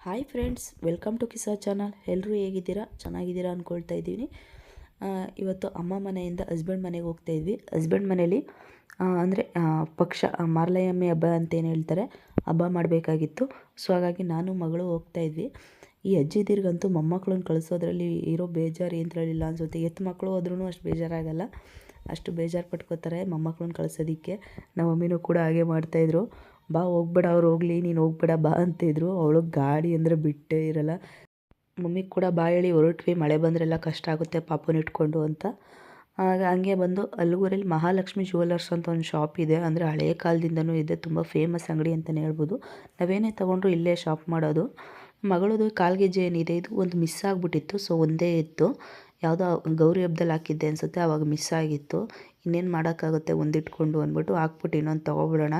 Hi friends, welcome to Kisa channel. ಎಲ್ಲರೂ ಹೇಗಿದ್ದೀರಾ? ಚೆನ್ನಾಗಿದ್ದೀರಾ ಅಂದ್ಕೊಳ್ತಾ ಇದ್ದೀನಿ. ಇವತ್ತು ಅಮ್ಮ ಮನೆಯಿಂದ ಹಸ್ಬೆಂಡ್ ಮನೆಗೆ ಹೋಗ್ತಾ ಇದ್ವಿ. ಹಸ್ಬೆಂಡ್ ಮನೇಲಿ ಅಂದರೆ ಪಕ್ಷ ಮಾರ್ಲಯಮ್ಮಿ ಹಬ್ಬ ಅಂತ ಏನು ಹೇಳ್ತಾರೆ, ಹಬ್ಬ ಮಾಡಬೇಕಾಗಿತ್ತು. ಸೊ, ಹಾಗಾಗಿ ನಾನು, ಮಗಳು ಹೋಗ್ತಾ ಇದ್ವಿ. ಈ ಅಜ್ಜಿದಿರ್ಗಂತೂ ಮೊಮ್ಮಕ್ಕಳನ್ನ ಕಳಿಸೋದ್ರಲ್ಲಿ ಇರೋ ಬೇಜಾರು ಏನಂತೇಳಿಲ್ಲ ಅನ್ಸುತ್ತೆ. ಎತ್ತು ಮಕ್ಕಳು ಹೋದ್ರೂ ಅಷ್ಟು ಬೇಜಾರಾಗಲ್ಲ. ಅಷ್ಟು ಬೇಜಾರು ಪಟ್ಕೋತಾರೆ ಮೊಮ್ಮಕ್ಕಳನ್ನ ಕಳಿಸೋದಕ್ಕೆ. ನಮ್ಮ ಮಮ್ಮಿನೂ ಕೂಡ ಹಾಗೆ ಮಾಡ್ತಾಯಿದ್ರು ಬಾ ಹೋಗ್ಬೇಡ, ಅವ್ರು ಹೋಗಲಿ, ನೀನು ಹೋಗ್ಬೇಡ, ಬಾ ಅಂತಿದ್ರು ಅವಳು ಗಾಡಿ ಅಂದರೆ ಬಿಟ್ಟೇ ಇರಲ್ಲ. ಮಮ್ಮಿಗೆ ಕೂಡ ಬಾ ಹೇಳಿ ಹೊರಟ್ವಿ, ಮಳೆ ಬಂದರೆಲ್ಲ ಕಷ್ಟ ಆಗುತ್ತೆ ಪಾಪುನ ಇಟ್ಕೊಂಡು ಅಂತ. ಆಗ ಹಂಗೆ ಬಂದು ಅಲ್ಗೂರಲ್ಲಿ ಮಹಾಲಕ್ಷ್ಮಿ ಜುವೆಲ್ಲರ್ಸ್ ಅಂತ ಒಂದು ಶಾಪ್ ಇದೆ. ಅಂದರೆ ಹಳೆಯ ಕಾಲದಿಂದನೂ ಇದೆ, ತುಂಬ ಫೇಮಸ್ ಅಂಗಡಿ ಅಂತಲೇ ಹೇಳ್ಬೋದು. ನಾವೇನೇ ತೊಗೊಂಡ್ರು ಇಲ್ಲೇ ಶಾಪ್ ಮಾಡೋದು. ಮಗಳದು ಕಾಲ್ಗೆಜ್ಜೆ ಏನಿದೆ ಇದು ಒಂದು ಮಿಸ್ ಆಗಿಬಿಟ್ಟಿತ್ತು ಸೊ ಒಂದೇ ಇತ್ತು. ಯಾವುದೋ ಗೌರಿ ಹಬ್ದಲ್ಲಿ ಹಾಕಿದ್ದೆ ಅನಿಸುತ್ತೆ ಆವಾಗ ಮಿಸ್ ಆಗಿತ್ತು. ಇನ್ನೇನು ಮಾಡೋಕ್ಕಾಗುತ್ತೆ, ಒಂದಿಟ್ಕೊಂಡು ಅಂದ್ಬಿಟ್ಟು ಹಾಕ್ಬಿಟ್ಟು ಇನ್ನೊಂದು ತೊಗೊಬಿಡೋಣ.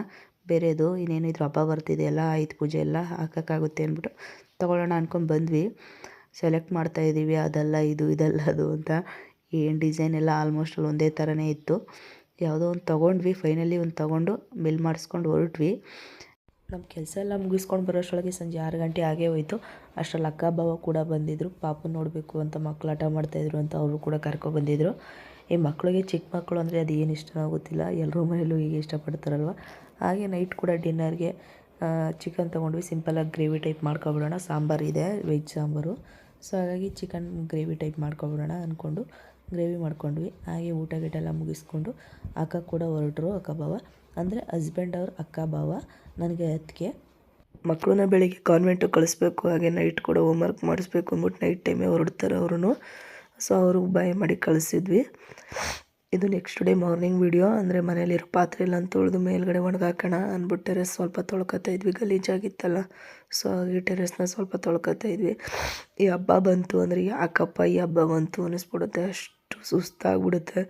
ಬೇರೆದು, ಇನ್ನೇನು ಇದ್ರ ಹಬ್ಬ ಬರ್ತಿದೆಯಲ್ಲ ಆಯುಧ ಪೂಜೆ ಎಲ್ಲ ಹಾಕೋಕ್ಕಾಗುತ್ತೆ ಅಂದ್ಬಿಟ್ಟು ತೊಗೊಳ್ಳೋಣ ಅಂದ್ಕೊಂಡು ಬಂದ್ವಿ. ಸೆಲೆಕ್ಟ್ ಮಾಡ್ತಾ ಇದ್ದೀವಿ ಅದಲ್ಲ ಇದು, ಇದಲ್ಲ ಅದು ಅಂತ. ಏನು ಡಿಸೈನ್ ಎಲ್ಲ ಆಲ್ಮೋಸ್ಟ್ ಅಲ್ಲಿ ಒಂದೇ ಥರನೇ ಇತ್ತು. ಯಾವುದೋ ಒಂದು ತೊಗೊಂಡ್ವಿ ಫೈನಲಿ ಒಂದು ತೊಗೊಂಡು ಬಿಲ್ ಮಾಡಿಸ್ಕೊಂಡು ಹೊರಟ್ವಿ. ನಮ್ಮ ಕೆಲಸ ಎಲ್ಲ ಮುಗಿಸ್ಕೊಂಡು ಬರೋಷ್ಟೊಳಗೆ ಸಂಜೆ ಆರು ಗಂಟೆ ಆಗೇ ಹೋಯಿತು. ಅಷ್ಟರಲ್ಲಿ ಅಕ್ಕ ಭಾವ ಕೂಡ ಬಂದಿದ್ದರು ಪಾಪು ನೋಡಬೇಕು ಅಂತ ಮಕ್ಳು ಆಟ ಮಾಡ್ತಾಯಿದ್ರು ಅಂತ ಅವರು ಕೂಡ ಕರ್ಕೊಬಂದಿದ್ರು ಈ ಮಕ್ಕಳಿಗೆ ಚಿಕ್ಕ ಮಕ್ಕಳು ಅಂದರೆ ಅದು ಏನು ಇಷ್ಟನೋ ಗೊತ್ತಿಲ್ಲ. ಎಲ್ಲರೂ ಮನೆಯಲ್ಲೂ ಹೀಗೆ ಇಷ್ಟಪಡ್ತಾರಲ್ವ? ಹಾಗೆ ನೈಟ್ ಕೂಡ ಡಿನ್ನರ್ಗೆ ಚಿಕನ್ ತೊಗೊಂಡ್ವಿ. ಸಿಂಪಲಾಗಿ ಗ್ರೇವಿ ಟೈಪ್ ಮಾಡ್ಕೊಬಿಡೋಣ. ಸಾಂಬಾರು ಇದೆ ವೆಜ್ ಸಾಂಬಾರು. ಸೊ ಹಾಗಾಗಿ ಚಿಕನ್ ಗ್ರೇವಿ ಟೈಪ್ ಮಾಡ್ಕೊಬಿಡೋಣ ಅಂದ್ಕೊಂಡು ಗ್ರೇವಿ ಮಾಡ್ಕೊಂಡ್ವಿ. ಹಾಗೆ ಊಟ ಗೀಟ ಎಲ್ಲ ಮುಗಿಸ್ಕೊಂಡು ಅಕ್ಕ ಕೂಡ ಹೊರಟರು, ಅಕ್ಕ ಭಾವ. ಅಂದರೆ ಹಸ್ಬೆಂಡ್ ಅವ್ರ ಅಕ್ಕ ಭಾವ, ನನಗೆ ಅದಕ್ಕೆ ಮಕ್ಕಳನ್ನ ಬೆಳಿಗ್ಗೆ ಕಾನ್ವೆಂಟಿಗೆ ಕಳಿಸ್ಬೇಕು, ಹಾಗೆ ನೈಟ್ ಕೂಡ ಹೋಮ್ವರ್ಕ್ ಮಾಡಿಸ್ಬೇಕು ಅಂದ್ಬಿಟ್ಟು ನೈಟ್ ಟೈಮೇ ಹೊರಡ್ತಾರೆ ಅವರು ಸೊ ಅವರು ಬಾಯ್ ಮಾಡಿ ಕಳಿಸಿದ್ವಿ. ಇದು ನೆಕ್ಸ್ಟ್ ಡೇ ಮಾರ್ನಿಂಗ್ ವಿಡಿಯೋ ಅಂದರೆ ಮನೇಲಿರೋ ಪಾತ್ರೆ ಇಲ್ಲ ಅಂತ ತೊಳೆದು ಮೇಲ್ಗಡೆ ಒಣಗಾಕೋಣ ಅಂದ್ಬಿಟ್ಟು ಟೆರೆಸ್ ಸ್ವಲ್ಪ ತೊಳ್ಕೊತಾ ಇದ್ವಿ. ಗಲೀಜಾಗಿತ್ತಲ್ಲ. ಸೊ ಹಾಗೆ ಟೆರೆಸ್ನ ಸ್ವಲ್ಪ ತೊಳ್ಕೊತಾ ಇದ್ವಿ. ಈ ಹಬ್ಬ ಬಂತು ಅಂದರೆ ಯಾಕಪ್ಪ ಈ ಹಬ್ಬ ಬಂತು ಅನ್ನಿಸ್ಬಿಡುತ್ತೆ. ಅಷ್ಟು ಸುಸ್ತಾಗ್ಬಿಡುತ್ತೆ.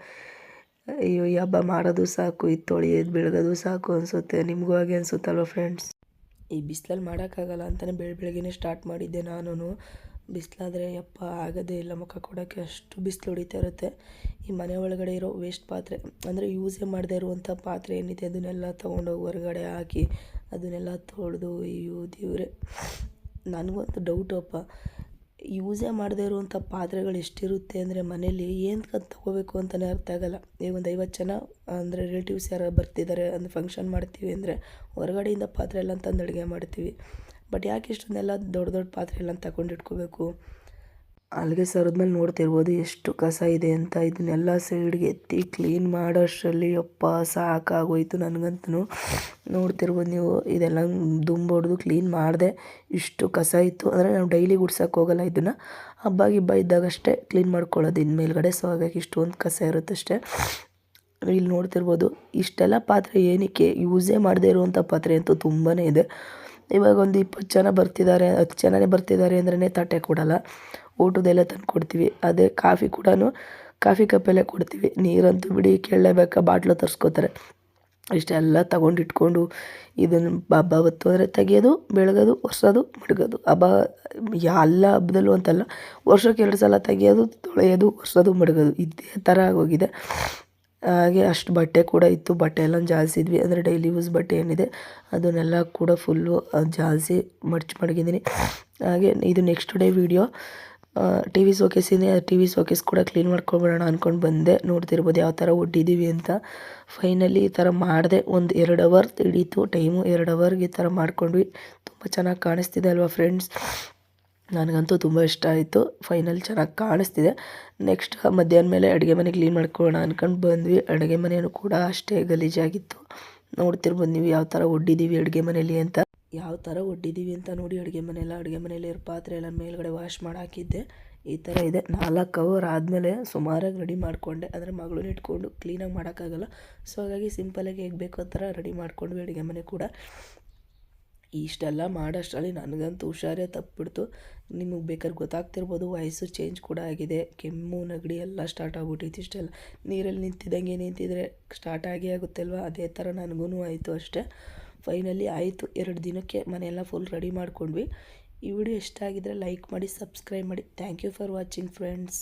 ಅಯ್ಯೋ, ಈ ಹಬ್ಬ ಮಾಡೋದು ಸಾಕು ಇದು ತೊಳೆಯೋದು ಬೆಳಗೋದು ಸಾಕು ಅನಿಸುತ್ತೆ. ನಿಮಗೂ ಹಾಗೆ ಅನಿಸುತ್ತಲ್ವ ಫ್ರೆಂಡ್ಸ್ ಈ ಬಿಸಿಲಲ್ಲಿ ಮಾಡೋಕ್ಕಾಗಲ್ಲ ಅಂತಲೇ ಬೆಳ ಬೆಳಗ್ಗೆನೇ ಸ್ಟಾರ್ಟ್ ಮಾಡಿದ್ದೆ ನಾನು ಬಿಸಿಲಾದರೆ ಯಪ್ಪ, ಆಗೋದೇ ಇಲ್ಲ ಮುಖ ಕೊಡೋಕ್ಕೆ ಅಷ್ಟು ಬಿಸಿಲು ಹೊಡಿತಾ ಇರುತ್ತೆ. ಈ ಮನೆ ಒಳಗಡೆ ಇರೋ ವೇಸ್ಟ್ ಪಾತ್ರೆ, ಅಂದರೆ ಯೂಸೇ ಮಾಡದೇ ಇರುವಂಥ ಪಾತ್ರೆ ಏನಿದೆ, ಅದನ್ನೆಲ್ಲ ತೊಗೊಂಡೋಗಿ ಹೊರಗಡೆ ಹಾಕಿ ಅದನ್ನೆಲ್ಲ ತೊಳೆದು ಅಯ್ಯೋ ದೇವ್ರೆ. ನನಗಂತೂ ಡೌಟಪ್ಪ ಯೂಸೇ ಮಾಡದೇ ಇರುವಂಥ ಪಾತ್ರೆಗಳು ಎಷ್ಟಿರುತ್ತೆ ಅಂದರೆ ಮನೇಲಿ ಏನಕ್ಕೆ ತೊಗೋಬೇಕು ಅಂತಲೇ ಅರ್ಥ ಆಗಲ್ಲ. ಈಗ ಒಂದು ಐವತ್ತು ಜನ, ಅಂದರೆ ರಿಲೇಟಿವ್ಸ್ ಯಾರು ಬರ್ತಿದ್ದಾರೆ, ಅಂದರೆ ಫಂಕ್ಷನ್ ಮಾಡ್ತೀವಿ ಅಂದರೆ ಹೊರಗಡೆಯಿಂದ ಪಾತ್ರೆ ಎಲ್ಲ ತಂದು ಅಡುಗೆ ಮಾಡ್ತೀವಿ. ಬಟ್ ಯಾಕೆ ಇಷ್ಟೊಂದೆಲ್ಲ ದೊಡ್ಡ ದೊಡ್ಡ ಪಾತ್ರೆಯೆಲ್ಲ ತಗೊಂಡು ಇಟ್ಕೋಬೇಕು? ಅಲ್ಲಿಗೆ ಸರದ್ಮೇಲೆ ನೋಡ್ತಿರ್ಬೋದು ಎಷ್ಟು ಕಸ ಇದೆ ಅಂತ. ಇದನ್ನೆಲ್ಲ ಸೈಡ್ಗೆ ಎತ್ತಿ ಕ್ಲೀನ್ ಮಾಡೋಷ್ಟರಲ್ಲಿ ಅಪ್ಪ ಸಾಕಾಗೋಯ್ತು ನನಗಂತೂ ನೋಡ್ತಿರ್ಬೋದು ನೀವು, ಇದೆಲ್ಲ ದುಂಬು ಕ್ಲೀನ್ ಮಾಡಿದೆ ಇಷ್ಟು ಕಸ ಇತ್ತು. ಅಂದರೆ ನಾವು ಡೈಲಿ ಗುಡ್ಸೋಕೆ ಹೋಗಲ್ಲ ಇದನ್ನು. ಹಬ್ಬ ಗಿಬ್ಬ ಇದ್ದಾಗಷ್ಟೇ ಕ್ಲೀನ್ ಮಾಡ್ಕೊಳ್ಳೋದು ಇನ್ನು ಮೇಲ್ಗಡೆ ಸೊ ಹಾಗಾಗಿ ಇಷ್ಟೊಂದು ಕಸ ಇರುತ್ತಷ್ಟೇ. ಇಲ್ಲಿ ನೋಡ್ತಿರ್ಬೋದು ಇಷ್ಟೆಲ್ಲ ಪಾತ್ರೆ ಏನಕ್ಕೆ ಯೂಸೇ ಮಾಡದೇ ಇರುವಂಥ ಪಾತ್ರೆ ಅಂತೂ ತುಂಬಾ ಇದೆ. ಇವಾಗ ಒಂದು ಇಪ್ಪತ್ತು ಜನ ಬರ್ತಿದ್ದಾರೆ, ಹತ್ತು ಜನನೇ ಬರ್ತಿದ್ದಾರೆ ಅಂದ್ರೇ ತಟ್ಟೆ ಕೊಡಲ್ಲ. ಊಟದೆಲ್ಲ ತಂದು ಕೊಡ್ತೀವಿ. ಅದೇ ಕಾಫಿ ಕೂಡ ಕಾಫಿ ಕಪ್ಪಲ್ಲೇ ಕೊಡ್ತೀವಿ. ನೀರಂತೂ ಬಿಡಿ ಕೇಳಲೇಬೇಕಾ ಬಾಟ್ಲು ತರಿಸ್ಕೋತಾರೆ. ಇಷ್ಟೆಲ್ಲ ತಗೊಂಡು ಇಟ್ಕೊಂಡು ಇದನ್ನು ಹಬ್ಬ ಬತ್ತು ಅಂದರೆ ತೆಗೆಯೋದು, ಬೆಳಗೋದು, ಒರೆಸೋದು, ಮಡಗೋದು. ಹಬ್ಬ ಎಲ್ಲ ಹಬ್ಬದಲ್ಲೂ ಅಂತಲ್ಲ, ವರ್ಷಕ್ಕೆ ಎರಡು ಸಲ ತೆಗೆಯೋದು, ತೊಳೆಯೋದು, ಒರೆಸೋದು, ಮಡಗೋದು. ಇದೇ ಥರ ಆಗೋಗಿದೆ. ಹಾಗೆ ಅಷ್ಟು ಬಟ್ಟೆ ಕೂಡ ಇತ್ತು. ಬಟ್ಟೆ ಎಲ್ಲ ಜಾಲಿಸಿದ್ವಿ. ಅಂದರೆ ಡೈಲಿ ಯೂಸ್ ಬಟ್ಟೆ ಏನಿದೆ, ಅದನ್ನೆಲ್ಲ ಕೂಡ ಫುಲ್ಲು ಜಾಲಿಸಿ ಮಡ್ಚಿ ಮಡಗಿದ್ದೀನಿ. ಹಾಗೆ ಇದು next day video T V ಸೋಕೇಸಿದೆ T V showcase ಕೂಡ ಕ್ಲೀನ್ ಮಾಡ್ಕೊಬಿಡೋಣ ಅಂದ್ಕೊಂಡು ಬಂದೆ. ನೋಡ್ತಿರ್ಬೋದು ಯಾವ ಥರ ಒಡ್ಡಿದ್ದೀವಿ ಅಂತ. ಫೈನಲಿ ಈ ಥರ ಮಾಡಿದೆ. ಒಂದು ಎರಡು ಅವರ್ ಹಿಡೀತು. ಟೈಮು ಎರಡು ಅವರ್ಗೆ ಈ ಥರ ಮಾಡ್ಕೊಂಡ್ವಿ. ತುಂಬ ಚೆನ್ನಾಗಿ ಕಾಣಿಸ್ತಿದೆ ಅಲ್ವಾ ಫ್ರೆಂಡ್ಸ್ ನನಗಂತೂ ತುಂಬ ಇಷ್ಟ ಆಯಿತು. ಫೈನಲ್ ಚೆನ್ನಾಗಿ ಕಾಣಿಸ್ತಿದೆ. ನೆಕ್ಸ್ಟ್ ಮಧ್ಯಾಹ್ನ ಮೇಲೆ ಅಡುಗೆ ಮನೆ ಕ್ಲೀನ್ ಮಾಡ್ಕೊಳ್ಳೋಣ ಅಂದ್ಕೊಂಡು ಬಂದ್ವಿ. ಅಡುಗೆ ಮನೆಯೂ ಕೂಡ ಅಷ್ಟೇ ಗಲೀಜಾಗಿತ್ತು. ನೋಡ್ತಿರ್ಬೋದು ನೀವು ಯಾವ ಥರ ಒಡ್ಡಿದ್ದೀವಿ ಅಡುಗೆ ಮನೇಲಿ ಅಂತ. ಯಾವ ಥರ ಒಡ್ಡಿದ್ದೀವಿ ಅಂತ ನೋಡಿ ಅಡುಗೆ ಮನೆಯಲ್ಲ, ಅಡುಗೆ ಮನೇಲಿ ಇರೋ ಪಾತ್ರೆ ಎಲ್ಲ ಮೇಲ್ಗಡೆ ವಾಶ್ ಮಾಡಿ ಹಾಕಿದ್ದೆ. ಈ ಥರ ಇದೆ. ನಾಲ್ಕು ಅವರ್ ಆದಮೇಲೆ ಸುಮಾರಾಗಿ ರೆಡಿ ಮಾಡಿಕೊಂಡೆ. ಅಂದರೆ ಮಗಳನ್ನ ಇಟ್ಕೊಂಡು ಕ್ಲೀನಾಗಿ ಮಾಡೋಕ್ಕಾಗಲ್ಲ. ಸೊ ಹಾಗಾಗಿ ಸಿಂಪಲಾಗಿ ಹೇಗೆ ಬೇಕೋ ಆ ಥರ ರೆಡಿ ಮಾಡಿಕೊಂಡ್ವಿ ಅಡುಗೆ ಮನೆ ಕೂಡ. ಇಷ್ಟೆಲ್ಲ ಮಾಡೋಷ್ಟರಲ್ಲಿ ನನಗಂತೂ ಹುಷಾರೇ ತಪ್ಪಿಬಿಡ್ತು ನಿಮಗೆ ಬೇಕಾದ್ರೆ ಗೊತ್ತಾಗ್ತಿರ್ಬೋದು, ವಯಸ್ಸು ಚೇಂಜ್ ಕೂಡ ಆಗಿದೆ. ಕೆಮ್ಮು, ನೆಗಡಿ ಎಲ್ಲ ಸ್ಟಾರ್ಟ್ ಆಗ್ಬಿಟ್ಟಿತ್ತು ಇಷ್ಟೆಲ್ಲ. ನೀರಲ್ಲಿ ನಿಂತಿದ್ದಂಗೆ ನಿಂತಿದ್ರೆ ಸ್ಟಾರ್ಟ್ ಆಗೇ ಆಗುತ್ತೆ ಅಲ್ವಾ ಅದೇ ಥರ ನನಗೂ ಆಯಿತು ಅಷ್ಟೇ. ಫೈನಲಿ ಆಯಿತು. ಎರಡು ದಿನಕ್ಕೆ ಮನೆಯೆಲ್ಲ ಫುಲ್ ರೆಡಿ ಮಾಡ್ಕೊಂಡ್ವಿ. ಈ ವಿಡಿಯೋ ಇಷ್ಟ ಆಗಿದ್ರೆ ಲೈಕ್ ಮಾಡಿ ಸಬ್ಸ್ಕ್ರೈಬ್ ಮಾಡಿ. Thank you for watching friends